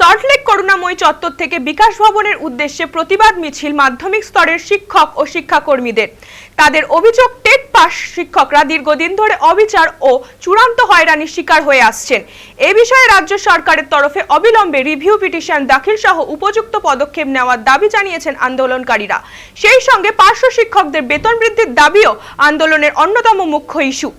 সল্টলেক করুণাময়ী চত্বর থেকে বিকাশ ভবনের উদ্দেশ্যে প্রতিবাদ মিছিল মাধ্যমিক স্তরের শিক্ষক ও শিক্ষাকর্মীদের। তাদের অভিযোগ, টেট পাস শিক্ষকরা দীর্ঘদিন ধরে অবিচার ও চূড়ান্ত হয়রানির শিকার হয়ে আসছেন। এ বিষয়ে রাজ্য সরকারের তরফে অবিলম্বে রিভিউ পিটিশন দাখিল সহ উপযুক্ত পদক্ষেপ নেওয়ার দাবি জানিয়েছেন আন্দোলনকারীরা। সেই সঙ্গে পার্শ্ব শিক্ষকদের বেতন বৃদ্ধির দাবিও আন্দোলনের অন্যতম মুখ্য ইস্যু।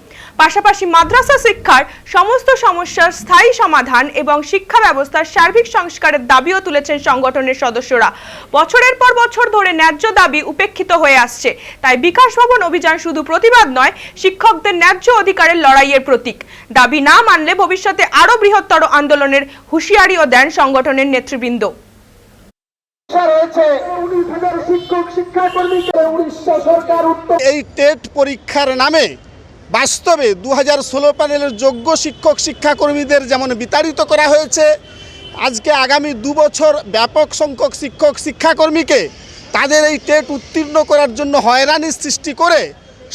পাশাপাশি মাদ্রাসা শিক্ষার সমস্ত সমস্যার স্থায়ী সমাধান এবং শিক্ষা ব্যবস্থার সার্বিক সংস্কারের দাবিও তুলেছেন সংগঠনের সদস্যরা। বছরের পর বছর ধরে ন্যায্য দাবি উপেক্ষিত হয়ে আসছে। তাই বিকাশ ভবন অভিযান শুধু প্রতিবাদ নয় শিক্ষকদের ন্যায্য অধিকারের লড়াইয়ের প্রতীক। দাবি না মানলে ভবিষ্যতে আরও বৃহত্তর আন্দোলনের হুঁশিয়ারিও দেন সংগঠনের নেতৃবৃন্দ। এই টেট পরীক্ষার নামে বাস্তবে দু হাজার ষোলো প্যানেলের যোগ্য শিক্ষক শিক্ষাকর্মীদের যেমন বিতাড়িত করা হয়েছে, আজকে আগামী দু বছর ব্যাপক সংখ্যক শিক্ষক শিক্ষাকর্মীকে তাদের এই টেট উত্তীর্ণ করার জন্য হয়রানির সৃষ্টি করে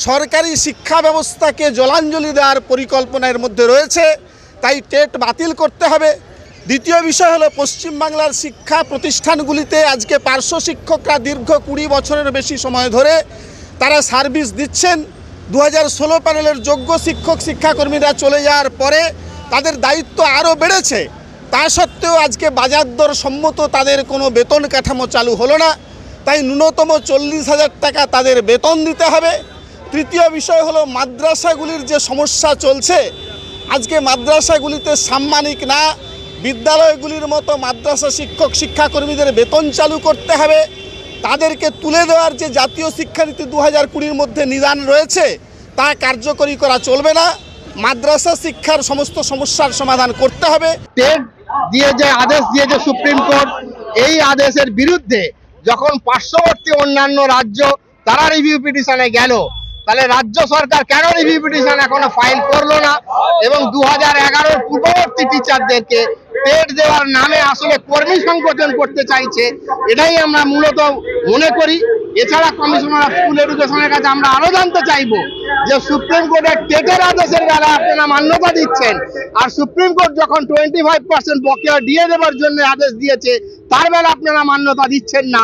সরকারি শিক্ষা ব্যবস্থাকে জলাঞ্জলি দেওয়ার পরিকল্পনার মধ্যে রয়েছে, তাই টেট বাতিল করতে হবে। দ্বিতীয় বিষয় হলো পশ্চিমবাংলার শিক্ষা প্রতিষ্ঠানগুলিতে আজকে পার্শ্ব শিক্ষকরা দীর্ঘ কুড়ি বছরের বেশি সময় ধরে তারা সার্ভিস দিচ্ছেন। দু ষোলো প্যানেলের যোগ্য শিক্ষক শিক্ষাকর্মীরা চলে যাওয়ার পরে তাদের দায়িত্ব আরও বেড়েছে। তা সত্ত্বেও আজকে বাজার দর সম্মত তাদের কোনো বেতন কাঠামো চালু হলো না। তাই ন্যূনতম চল্লিশ হাজার টাকা তাদের বেতন দিতে হবে। তৃতীয় বিষয় হলো মাদ্রাসাগুলির যে সমস্যা চলছে, আজকে মাদ্রাসাগুলিতে সাম্মানিক না। বিদ্যালয়গুলির মতো মাদ্রাসা শিক্ষক শিক্ষাকর্মীদের বেতন চালু করতে হবে। তাদেরকে তুলে দেওয়ার যে জাতীয় শিক্ষানীতি দু হাজার কুড়ির মধ্যে নিদান রয়েছে, তা কার্যকরী করা চলবে না। মাদ্রাসা শিক্ষার সমস্ত সমস্যার সমাধান করতে হবে। দিয়ে যে আদেশ দিয়েছে সুপ্রিম কোর্ট। এই আদেশের বিরুদ্ধে যখন পার্শ্ববর্তী অন্যান্য রাজ্য, তারা রিভিউ পিটিশনে গেল। তাহলে রাজ্য সরকার কেন রিভিউ পিটিশন এখনও ফাইল করল না? এবং দু হাজার এগারোর পূর্ববর্তী টিচারদেরকে টেট দেওয়ার নামে আসলে কর্মী সংগঠন করতে চাইছে, এটাই আমরা মূলত মনে করি। এছাড়া কমিশনার অফ স্কুল এডুকেশনের কাছে আমরা আরও জানতে চাইব যে সুপ্রিম কোর্টের টেটের আদেশের বেলা আপনারা মান্যতা দিচ্ছেন, আর সুপ্রিম কোর্ট যখন টোয়েন্টি ফাইভ পার্সেন্ট বকেয়া দিয়ে দেওয়ার জন্য আদেশ দিয়েছে, তার বেলা আপনারা মান্যতা দিচ্ছেন না।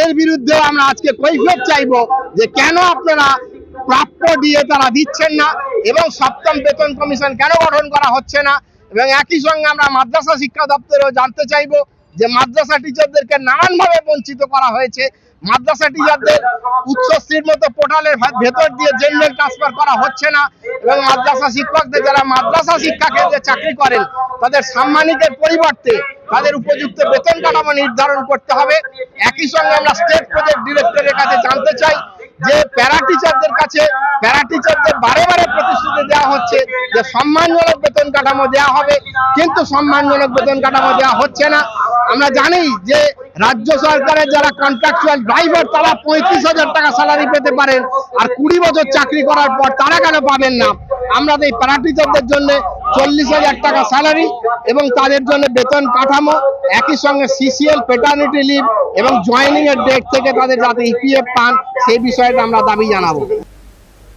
এর বিরুদ্ধে আমরা আজকে কৈফিয়ত চাইব যে কেন আপনারা প্রাপ্য দিয়ে তারা দিচ্ছেন না, এবং সপ্তম বেতন কমিশন কেন গঠন করা হচ্ছে না এবং একই সঙ্গে আমরা মাদ্রাসা শিক্ষা দপ্তরেও জানতে চাইব যে মাদ্রাসা টিচারদেরকে নানানভাবে বঞ্চিত করা হয়েছে। মাদ্রাসা টিচারদের উচ্চশ্রীর মতো পোর্টালের ভেতর দিয়ে জেনারেল ট্রান্সফার করা হচ্ছে না এবং মাদ্রাসা শিক্ষকদের যারা মাদ্রাসা শিক্ষা কেন্দ্রে চাকরি করেন, তাদের সাম্মানিকের পরিবর্তে তাদের উপযুক্ত বেতন কাঠামো নির্ধারণ করতে হবে। একই সঙ্গে আমরা স্টেট প্রজেক্ট ডিরেক্টরের কাছে জানতে চাই যে প্যারা টিচারদের কাছে প্যারা টিচারদের বারে বারে প্রতিশ্রুতি দেওয়া হচ্ছে যে সম্মানজনক বেতন কাঠামো দেওয়া হবে, কিন্তু সম্মানজনক বেতন কাঠামো দেওয়া হচ্ছে না। আমরা জানি যে রাজ্য সরকারের যারা কন্ট্রাকচুয়াল ড্রাইভার তারা পঁয়ত্রিশ হাজার টাকা স্যালারি পেতে পারেন, আর কুড়ি বছর চাকরি করার পর তারা কেন পাবেন না? আমরা এই প্যারা জন্য চল্লিশ হাজার টাকা স্যালারি এবং তাদের জন্য বেতন কাঠামো, একই সঙ্গে সিসিএল পেটার্নিটি লিভ এবং জয়েনিং এর ডেট থেকে তাদের যাতে ইপিএফ পান, সেই বিষয়টা আমরা দাবি জানাব।